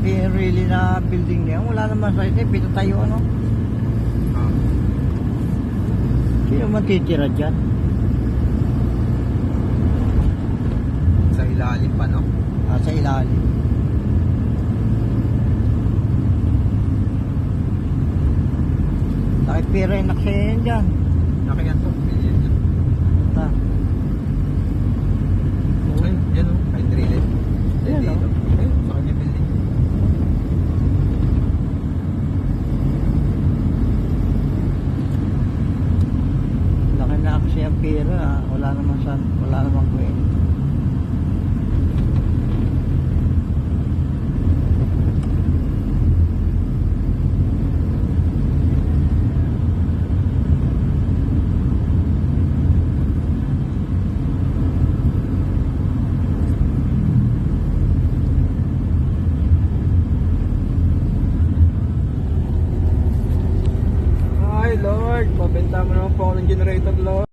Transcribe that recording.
sarili na building niya. Wala naman sa ito, pinatayo ano. Sino man titira dyan? Sa ilalim pa, no? Ah, sa ilalim. Nakipira yung naksayan dyan. Nakiyan to. Ah. Wala naman sa, wala naman kwento. Lord. Pabenta mo naman po ako ng generator, Lord.